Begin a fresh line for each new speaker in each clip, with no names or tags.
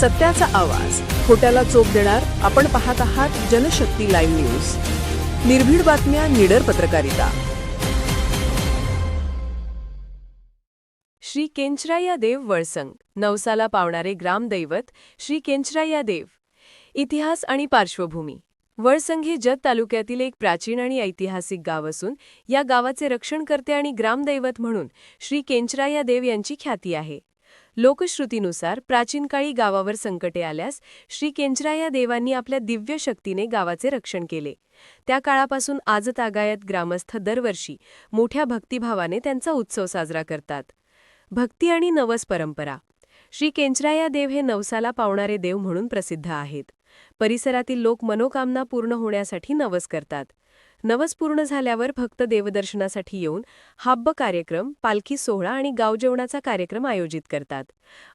सत्याचा आवाज. खोट्याला चोप देणार आपण पाहत आहात जनशक्ती लाईव्ह न्यूज. निर्भीड बातम्या निडर पत्रकारिता. श्री केंचराया देव वळसंग नवसाला पावणारे ग्रामदैवत श्री केंचराया देव. इतिहास आणि पार्श्वभूमी. वळसंग हे जत तालुक्यातील एक प्राचीन आणि ऐतिहासिक गाव असून या गावाचे रक्षणकर्ते आणि ग्रामदैवत म्हणून श्री केंचराया देव यांची ख्याती आहे. लोकश्रुतीनुसार प्राचीन काळी गावावर संकटे आल्यास श्री केंचराया देवांनी आपल्या दिव्य शक्तीने गावाचे रक्षण केले. त्या काळापासून आजतागायत ग्रामस्थ दरवर्षी मोठ्या भक्तिभावाने त्यांचा उत्सव साजरा करतात. भक्ती आणि नवस परंपरा. श्री केंचराया देव हे नवसाला पावणारे देव म्हणून प्रसिद्ध आहेत. परिसरातील लोक मनोकामना पूर्ण होण्यासाठी नवस करतात. नवस पूर्ण झाल्यावर भक्त देवदर्शनासाठी येऊन हाब्ब कार्यक्रम पालखी सोहळा आणि गावजेवणाचा कार्यक्रम आयोजित करतात.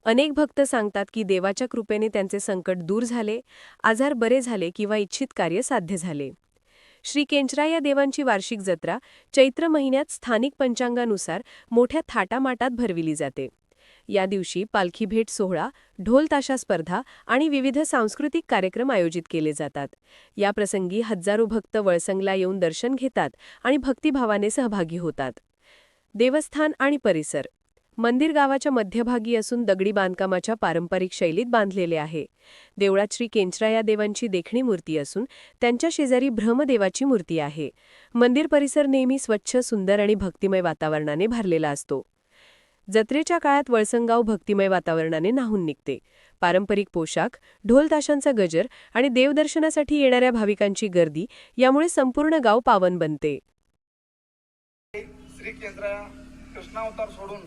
अनेक भक्त सांगतात की देवाच्या कृपेने त्यांचे संकट दूर झाले आजार बरे झाले किंवा इच्छित कार्य साध्य झाले. श्री केंचरा या देवांची वार्षिक जत्रा चैत्र महिन्यात स्थानिक पंचांगानुसार मोठ्या थाटामाटात भरविली जाते. या दिवशी पालखी भेट सोहळा ढोल ताशा स्पर्धा आणि विविध सांस्कृतिक कार्यक्रम आयोजित केले जातात. या प्रसंगी हजारो भक्त वळसंगला येऊन दर्शन घेतात आणि भक्तिभावाने सहभागी होतात. देवस्थान आणि परिसर. मंदिर गावाच्या मध्यभागी असून दगडी बांधकामाच्या पारंपरिक शैलीत बांधलेले आहे. देवळात श्री केंचराया देवांची देखणी मूर्ती असून त्यांच्या शेजारी भ्रमदेवाची मूर्ती आहे. मंदिर परिसर नेहमी स्वच्छ सुंदर आणि भक्तिमय वातावरणाने भरलेला असतो. जत्रेच्या काळात वळसंगाव भक्तिमय वातावरणाने नाहून निघते. पारंपरिक पोशाख ढोलताशांचा गजर आणि देवदर्शनासाठी येणाऱ्या भाविकांची गर्दी यामुळे संपूर्ण गाव पावन बनते.
श्री केंद्र कृष्णावतार सोडून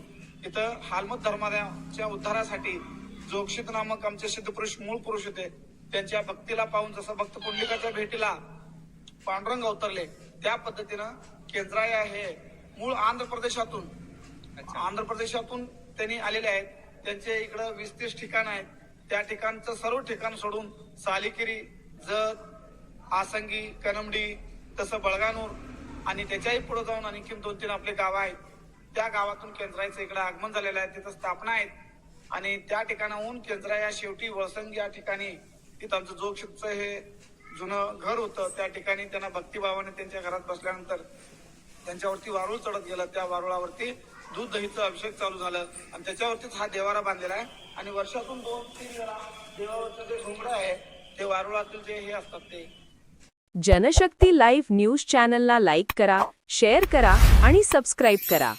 इथं हालमत धर्माच्या उद्धारासाठी जोक्षित नामक आमचे सिद्धपुरुष मूळ पुरुष होते त्यांच्या भक्तीला पाहून जसं भक्त पुंडलिकाच्या भेटीला पांडुरंग अवतरले त्या पद्धतीनं केंद्राया हे मूळ आंध्र प्रदेशातून आंध्र प्रदेशातून त्यांनी आलेले आहेत. त्यांचे इकडं वीस तीस ठिकाण आहेत. त्या ठिकाणचं सर्व ठिकाण सोडून सालिकिरी जत आसंगी कनमडी तसं बळगानूर आणि त्याच्याही पुढे जाऊन आणखी दोन तीन आपले गाव आहेत. त्या गावातून केंद्राचं इकडे आगमन झालेलं आहे. तिथं स्थापना आहेत. आणि त्या ठिकाणाहून केंद्रा या शेवटी वळसंग या ठिकाणी तिथं आमचं जोगशितचं हे जुनं घर होतं. त्या ठिकाणी त्यांना भक्तिभावाने त्यांच्या घरात बसल्यानंतर त्यांच्यावरती वारुळ चढत गेलं. त्या वारुळावरती दूध दहीचं अभिषेक चालू झालं. आणि त्याच्यावरतीच हा देवारा बांधलेला आहे. आणि वर्षातून दोन तीन वेळा देवावरचं जे घुंगडं आहे ते वारुळातील जे हे असतात ते.
जनशक्ती लाईव्ह न्यूज चॅनलला लाईक करा शेअर करा आणि सबस्क्राईब करा.